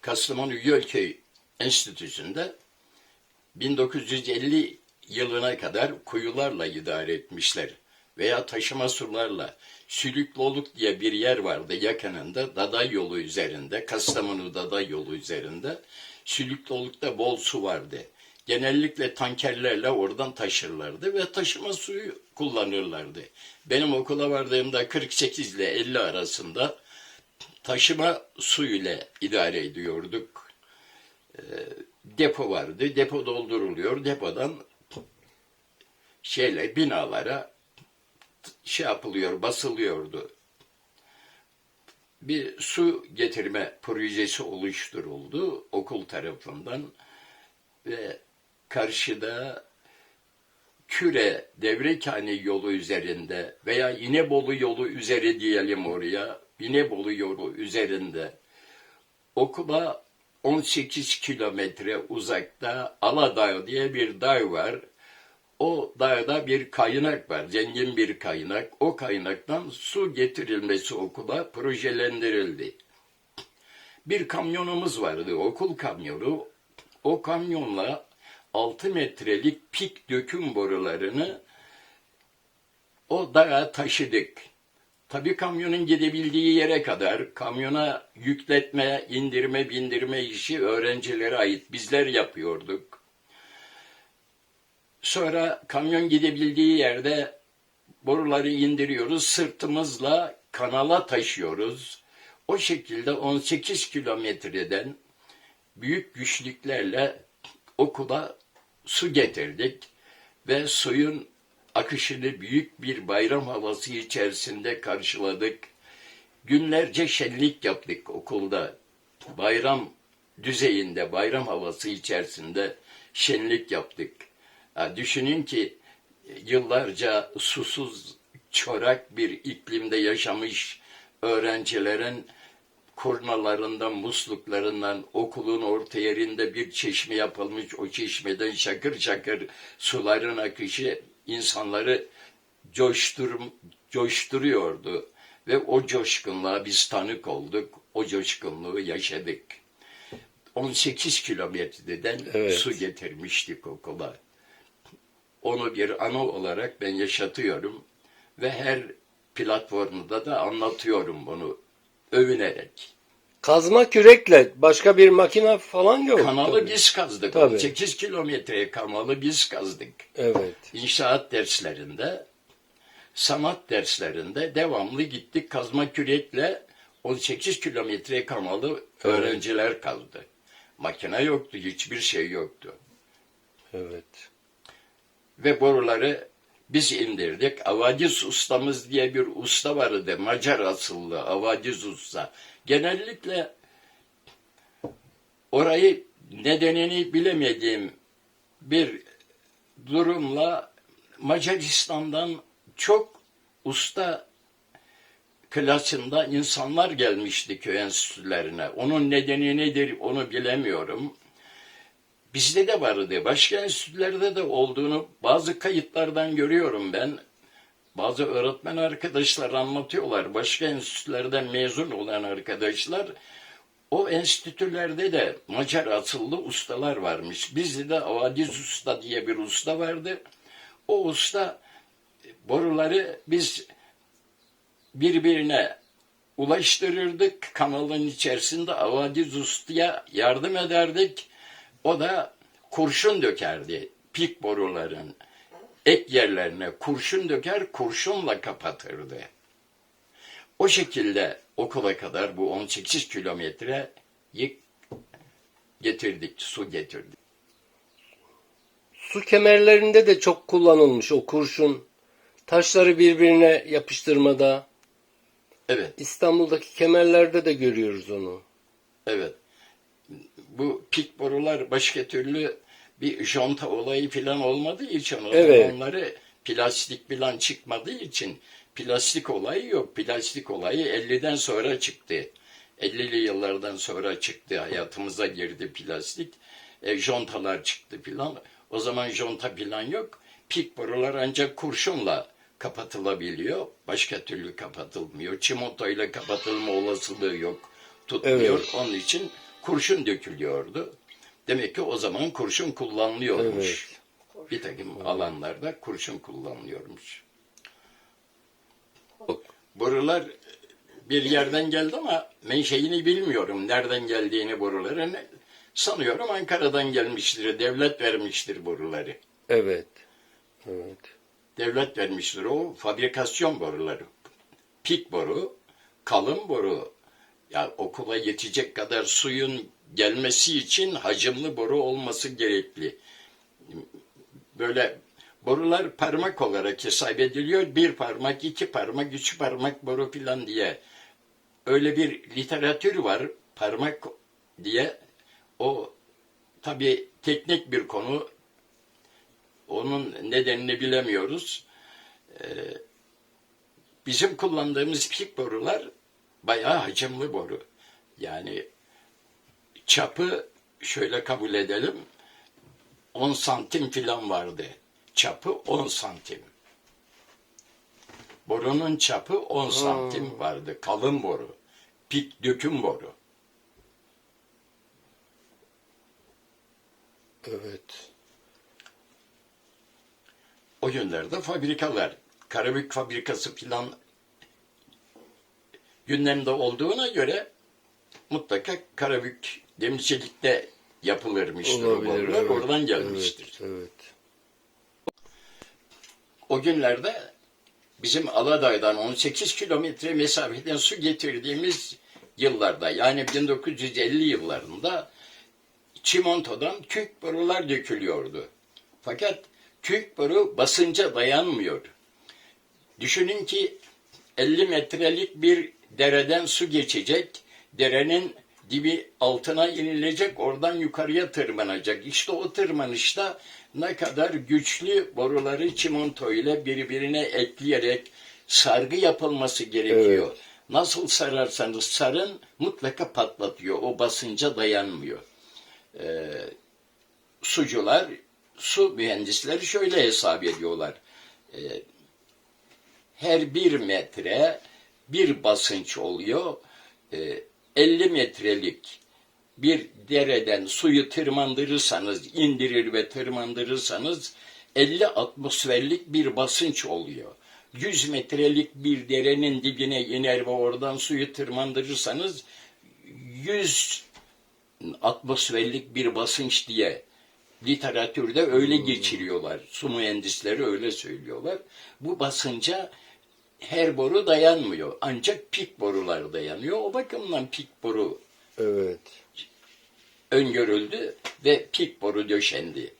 Kastamonu Gölköy Enstitüsü'nde 1950 yılına kadar kuyularla idare etmişler veya taşıma sularla. Sülükloluk diye bir yer vardı yakınında Daday yolu üzerinde, Kastamonu Daday yolu üzerinde. Sülükloluk'ta bol su vardı. Genellikle tankerlerle oradan taşırlardı ve taşıma suyu kullanırlardı. Benim okula vardığımda 48 ile 50 arasında taşıma suyuyla idare ediyorduk. Ee, depo vardı. Depo dolduruluyor. Depodan şeyle binalara şey yapılıyor, basılıyordu. Bir su getirme projesi oluşturuldu okul tarafından ve karşıda Küre Devrekane yolu üzerinde veya İnebolu yolu üzeri diyelim oraya, İnebolu yolu üzerinde okula 18 kilometre uzakta Aladağ diye bir dağ var. O dağda bir kaynak var, zengin bir kaynak. O kaynaktan su getirilmesi okula projelendirildi. Bir kamyonumuz vardı, okul kamyonu. O kamyonla 6 metrelik pik döküm borularını o dağa taşıdık. Tabii kamyonun gidebildiği yere kadar kamyona yükletme, indirme, bindirme işi öğrencilere ait. Bizler yapıyorduk. Sonra kamyon gidebildiği yerde boruları indiriyoruz, sırtımızla kanala taşıyoruz. O şekilde 18 kilometreden büyük güçlüklerle okula su getirdik ve suyun akışını büyük bir bayram havası içerisinde karşıladık. Günlerce şenlik yaptık okulda. Bayram düzeyinde, bayram havası içerisinde şenlik yaptık. Ha, düşünün ki yıllarca susuz, çorak bir iklimde yaşamış öğrencilerin kurnalarından, musluklarından, okulun orta yerinde bir çeşme yapılmış. O çeşmeden şakır şakır suların akışı insanları coştur, coşturuyordu. Ve o coşkunluğa biz tanık olduk. O coşkunluğu yaşadık. 18 kilometreden Evet. su getirmiştik okula. Onu bir anı olarak ben yaşatıyorum. Ve her platformda da anlatıyorum bunu övünerek. Kazma kürekle başka bir makine falan yok. Kanalı tabii. biz kazdık. Tabii. 18 kilometreye kanalı biz kazdık. Evet. İnşaat derslerinde, sanat derslerinde devamlı gittik kazma kürekle 18 kilometre kanalı öğrenciler kazdı. Makine yoktu, hiçbir şey yoktu. Evet. Ve boruları biz indirdik. Avadiz ustamız diye bir usta vardı. Macar asıllı Avadiz usta. Genellikle orayı nedenini bilemediğim bir durumla Macaristan'dan çok usta klasında insanlar gelmişti köy enstitülerine. Onun nedeni nedir onu bilemiyorum. Bizde de vardı. Başka enstitülerde de olduğunu bazı kayıtlardan görüyorum ben. Bazı öğretmen arkadaşlar anlatıyorlar. Başka enstitülerden mezun olan arkadaşlar o enstitülerde de Macar asıllı ustalar varmış. Bizde de Avadiz Usta diye bir usta vardı. O usta boruları biz birbirine ulaştırırdık. Kanalın içerisinde Avadiz Usta'ya yardım ederdik. O da kurşun dökerdi pik boruların ek yerlerine kurşun döker, kurşunla kapatırdı. O şekilde okula kadar bu 18 kilometre getirdik, su getirdik. Su kemerlerinde de çok kullanılmış o kurşun. Taşları birbirine yapıştırmada. Evet, İstanbul'daki kemerlerde de görüyoruz onu. evet. Bu pik borular başka türlü bir jonta olayı falan olmadığı için o Evet. zamanları plastik falan çıkmadığı için plastik olayı yok. Plastik olayı 50'den sonra çıktı. 50'li yıllardan sonra çıktı. Hayatımıza girdi plastik. E, jontalar çıktı filan. O zaman jonta falan yok. Pik borular ancak kurşunla kapatılabiliyor. Başka türlü kapatılmıyor. Çimento ile kapatılma olasılığı yok. Tutmuyor. Evet. Onun için kurşun dökülüyordu. Demek ki o zaman kurşun kullanılıyormuş. Evet. Bir takım alanlarda kurşun kullanılıyormuş. Borular bir yerden geldi ama menşeini bilmiyorum. Nereden geldiğini boruların. Sanıyorum Ankara'dan gelmiştir. Devlet vermiştir boruları. Evet. Evet. Devlet vermiştir o fabrikasyon boruları. Pik boru, kalın boru. Ya okula yetecek kadar suyun gelmesi için hacimli boru olması gerekli. Böyle borular parmak olarak hesap ediliyor. Bir parmak, iki parmak, üç parmak boru filan diye. Öyle bir literatür var parmak diye. O tabii teknik bir konu. Onun nedenini bilemiyoruz. Ee, bizim kullandığımız pik borular bayağı hacimli boru. Yani çapı şöyle kabul edelim 10 santim filan vardı. Çapı 10 santim. Borunun çapı 10 santim vardı. Kalın boru. Pik döküm boru. Evet. O günlerde fabrikalar, Karabük fabrikası filan gündemde olduğuna göre mutlaka Karabük demircilikte yapılırmıştır Olabilir. evet. Oradan gelmiştir. Evet. evet. O günlerde bizim Aladağ'dan 18 kilometre mesafeden su getirdiğimiz yıllarda yani 1950 yıllarında çimentodan kök borular dökülüyordu. Fakat kök boru basınca dayanmıyor. Düşünün ki 50 metrelik bir dereden su geçecek. Derenin dibi altına inilecek, oradan yukarıya tırmanacak. İşte o tırmanışta ne kadar güçlü boruları çimento ile birbirine ekleyerek sargı yapılması gerekiyor. Evet. Nasıl sararsanız sarın mutlaka patlatıyor. O basınca dayanmıyor. Ee, sucular, su mühendisleri şöyle hesap ediyorlar. Ee, her bir metre bir basınç oluyor. Ee, 50 metrelik bir dereden suyu tırmandırırsanız, indirir ve tırmandırırsanız 50 atmosferlik bir basınç oluyor. 100 metrelik bir derenin dibine iner ve oradan suyu tırmandırırsanız 100 atmosferlik bir basınç diye literatürde öyle geçiriyorlar. Su mühendisleri öyle söylüyorlar. Bu basınca her boru dayanmıyor. Ancak pik borular dayanıyor. O bakımdan pik boru Evet. öngörüldü ve pik boru döşendi.